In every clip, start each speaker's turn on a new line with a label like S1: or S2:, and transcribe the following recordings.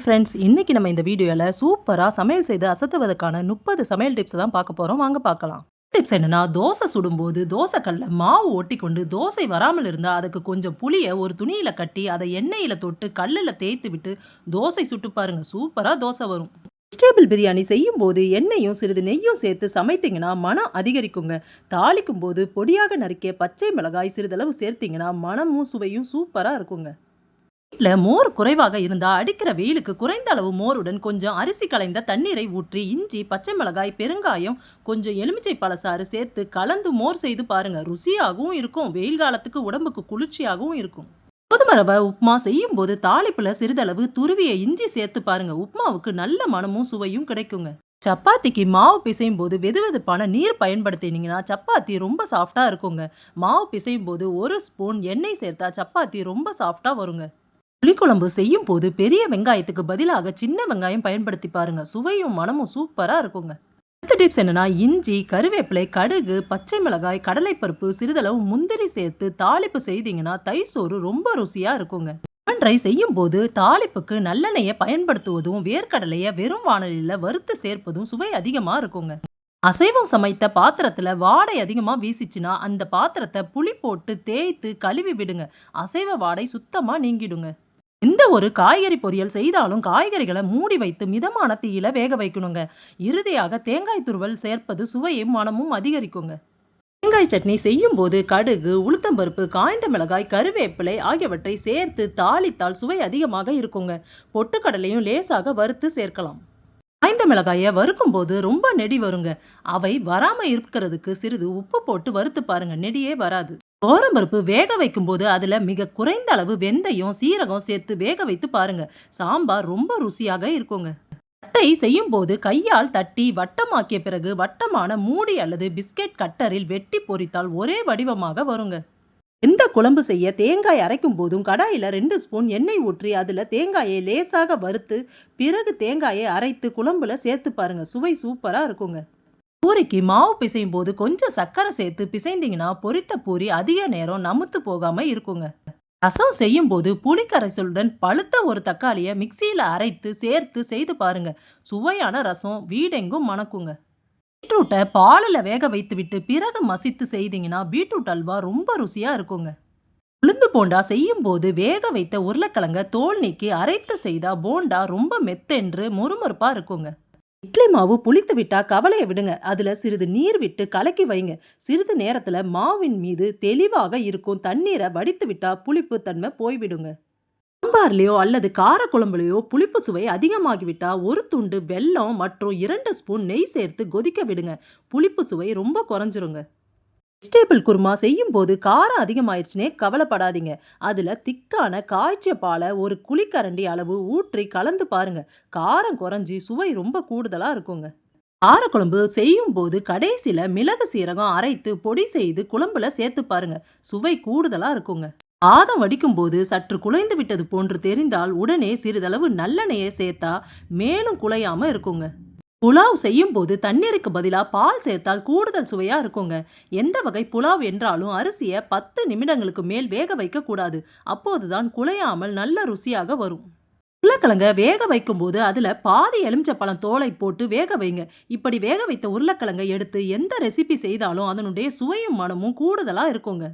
S1: Friends இன்னைக்கு நம்ம இந்த வீடியோவில் சூப்பராக சமையல் செய்து அசத்துவதற்கான முப்பது சமையல் டிப்ஸ் தான் பார்க்க போகிறோம் வாங்க பார்க்கலாம். டிப்ஸ் என்னென்னா தோசை சுடும்போது தோசைக்கல்ல மாவு ஒட்டி கொண்டு தோசை வராமல் இருந்தால் அதுக்கு கொஞ்சம் புளியை ஒரு துணியில் கட்டி அதை எண்ணெயில் தொட்டு கல்லில் தேய்த்து விட்டு தோசை சுட்டு பாருங்க சூப்பராக தோசை வரும். வெஜிடபிள் பிரியாணி செய்யும் போது எண்ணெயும் சிறிது நெய்யும் சேர்த்து சமைத்தீங்கன்னா மனம் அதிகரிக்குங்க. தாளிக்கும் போது பொடியாக நறுக்கிய பச்சை மிளகாய் சிறிதளவு சேர்த்தீங்கன்னா மனமும் சுவையும் சூப்பராக இருக்குங்க. வீட்டில் மோர் குறைவாக இருந்தால் அடிக்கிற வெயிலுக்கு குறைந்த அளவு மோருடன் கொஞ்சம் அரிசி கலைந்த தண்ணீரை ஊற்றி இஞ்சி பச்சை மிளகாய் பெருங்காயம் கொஞ்சம் எலுமிச்சை பழசாறு சேர்த்து கலந்து மோர் செய்து பாருங்க. ருசியாகவும் இருக்கும். வெயில் காலத்துக்கு உடம்புக்கு குளிர்ச்சியாகவும் இருக்கும். கோதுமை ரவை உப்புமா செய்யும் போது தாளிப்புல சிறிதளவு துருவிய இஞ்சி சேர்த்து பாருங்க. உப்புமாவுக்கு நல்ல மனமும் சுவையும் கிடைக்குங்க. சப்பாத்திக்கு மாவு பிசையும் போது வெதுவெதுப்பான நீர் பயன்படுத்தினீங்கன்னா சப்பாத்தி ரொம்ப சாஃப்டாக இருக்குங்க. மாவு பிசையும் போது ஒரு ஸ்பூன் எண்ணெய் சேர்த்தா சப்பாத்தி ரொம்ப சாஃப்டாக வருங்க. புளிக்குழம்பு செய்யும் போது பெரிய வெங்காயத்துக்கு பதிலாக சின்ன வெங்காயம் பயன்படுத்தி பாருங்க. சுவையும் மனமும் சூப்பரா இருக்குங்க. அடுத்த டிப்ஸ் என்னன்னா இஞ்சி கருவேப்பிலை கடுகு பச்சை மிளகாய் கடலைப்பருப்பு சிறிதளவு முந்திரி சேர்த்து தாளிப்பு செய்தீங்கன்னா தைசோறு ரொம்ப ருசியா இருக்குங்க. லெமன் ரைஸ் செய்யும் போது தாளிப்புக்கு நல்லெண்ணெயை பயன்படுத்துவதும் வேர்க்கடலையை வெறும் வானலியில் வறுத்து சேர்ப்பதும் சுவை அதிகமாக இருக்குங்க. அசைவம் சமைத்த பாத்திரத்துல வாடை அதிகமாக வீசிச்சுன்னா அந்த பாத்திரத்தை புளி போட்டு தேய்த்து கழுவி விடுங்க. அசைவ வாடை சுத்தமாக நீங்கிடுங்க. எந்த ஒரு காய்கறி பொரியல் செய்தாலும் காய்கறிகளை மூடி வைத்து மிதமான தீயில வேக வைக்கணுங்க. இறுதியாக தேங்காய் துருவல் சேர்ப்பது சுவையும் மனமும் அதிகரிக்குங்க. தேங்காய் சட்னி செய்யும் போது கடுகு உளுத்தம்பருப்பு காய்ந்த மிளகாய் கருவேப்பிலை ஆகியவற்றை சேர்த்து தாளித்தால் சுவை அதிகமாக இருக்குங்க. பொட்டுக்கடலையும் லேசாக வறுத்து சேர்க்கலாம். காய்ந்த மிளகாயை வறுக்கும் போது ரொம்ப நெடி வருங்க. அவை வராமல் இருக்கிறதுக்கு சிறிது உப்பு போட்டு வறுத்து பாருங்க. நெடியே வராது. பருப்பு வேக வைக்கும் போது மிக குறைந்த அளவு வெந்தயம் சீரகம் சேர்த்து வேக வைத்து பாருங்க. சாம்பார் ரொம்ப ருசியாக இருக்குங்க. தட்டை செய்யும் போது கையால் தட்டி வட்டமாக்கிய பிறகு வட்டமான மூடி அல்லது பிஸ்கெட் கட்டரில் வெட்டி பொரித்தால் ஒரே வடிவமாக வருங்க. எந்த குழம்பு செய்ய தேங்காய் அரைக்கும் போதும் கடாயில் ரெண்டு ஸ்பூன் எண்ணெய் ஊற்றி அதில் தேங்காயை லேசாக வறுத்து பிறகு தேங்காயை அரைத்து குழம்புல சேர்த்து பாருங்க. சுவை சூப்பராக இருக்குங்க. பூரிக்கு மாவு பிசையும் போது கொஞ்சம் சர்க்கரை சேர்த்து பிசைந்தீங்கன்னா பொரித்த பூரி அதிக நேரம் நமுத்து போகாம இருக்குங்க. ரசம் செய்யும் போது புளிக்கரைசலுடன் பழுத்த ஒரு தக்காளியை மிக்சியில் அரைத்து சேர்த்து செய்து பாருங்க. சுவையான ரசம் வீடெங்கும் மணக்குங்க. பீட்ரூட்டை பாலில் வேக வைத்து விட்டு பிறகு மசித்து செய்தீங்கன்னா பீட்ரூட் அல்வா ரொம்ப ருசியாக இருக்குங்க. உளுந்து போண்டா செய்யும் போது வேக வைத்த உருளைக்கிழங்க தோல் நீக்கி அரைத்து செய்தா போண்டா ரொம்ப மெத்தென்று முறுமுறுப்பாக இருக்குங்க. இட்லி மாவு புளித்து விட்டா கவலையை விடுங்க. அதுல சிறிது நீர் விட்டு கலக்கி வைங்க. சிறிது நேரத்துல மாவின் மீது தெளிவாக இருக்கும் தண்ணீரை வடித்து விட்டா புளிப்பு தன்மை போய்விடுங்க. சாம்பார்லேயோ அல்லது காரக்குழம்புலையோ புளிப்பு சுவை அதிகமாகிவிட்டா ஒரு துண்டு வெல்லம் மற்றும் இரண்டு ஸ்பூன் நெய் சேர்த்து கொதிக்க விடுங்க. புளிப்பு சுவை ரொம்ப குறைஞ்சிருங்க. வெஜிடேபிள் குருமா செய்யும் போது காரம் அதிகமாயிருச்சுனே கவலைப்படாதீங்க. அதில் திக்கான காய்ச்சிய பாலை ஒரு குழிக்கரண்டி அளவு ஊற்றி கலந்து பாருங்க. காரம் குறைஞ்சி சுவை ரொம்ப கூடுதலாக இருக்குங்க. காரக்குழம்பு செய்யும் போது கடைசியில் மிளகு சீரகம் அரைத்து பொடி செய்து குழம்புல சேர்த்து பாருங்க. சுவை கூடுதலாக இருக்குங்க. ஆதம் வடிக்கும் போது சற்று குலைந்து விட்டது போன்று தெரிந்தால் உடனே சிறிதளவு நல்லெண்ணெயை சேர்த்தா மேலும் குலையாமல் இருக்குங்க. புலாவ் செய்யும் போது தண்ணீருக்கு பதிலாக பால் சேர்த்தால் கூடுதல் சுவையா இருக்குங்க. எந்த வகை புலாவ் என்றாலும் அரிசியை பத்து நிமிடங்களுக்கு மேல் வேக வைக்க கூடாது அப்போதுதான் குலையாமல் நல்ல ருசியாக வரும். உருளைக்கிழங்க வேக வைக்கும் போது அதில் பாதி எலுமிச்சப்பழம் தோலை போட்டு வேக வைங்க. இப்படி வேக வைத்த உருளைக்கிழங்கை எடுத்து எந்த ரெசிபி செய்தாலும் அதனுடைய சுவையும் மனமும் கூடுதலாக இருக்குங்க.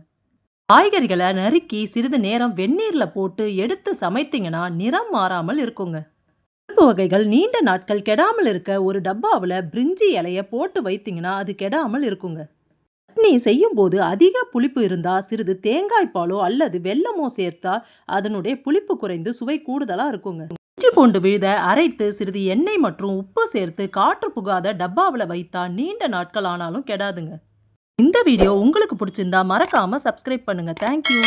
S1: காய்கறிகளை நறுக்கி சிறிது நேரம் வெந்நீரில் போட்டு எடுத்து சமைத்தீங்கன்னா நிறம் மாறாமல் இருக்குங்க. பருப்பு வகைகள் நீண்ட நாட்கள் கெடாமல் இருக்க ஒரு டப்பாவில் பிரிஞ்சி இலையை போட்டு வைத்தீங்கன்னா அது கெடாமல் இருக்குங்க. சட்னி செய்யும்போது அதிக புளிப்பு இருந்தால் சிறிது தேங்காய் பாலோ அல்லது வெல்லமோ சேர்த்தா அதனுடைய புளிப்பு குறைந்து சுவை கூடுதலாக இருக்குங்க. இஞ்சி பூண்டு விழுத அரைத்து சிறிது எண்ணெய் மற்றும் உப்பு சேர்த்து காற்று புகாத டப்பாவில் வைத்தா நீண்ட நாட்கள் ஆனாலும் கெடாதுங்க. இந்த வீடியோ உங்களுக்கு பிடிச்சிருந்தா மறக்காமல் சப்ஸ்கிரைப் பண்ணுங்கள் தேங்க்யூ.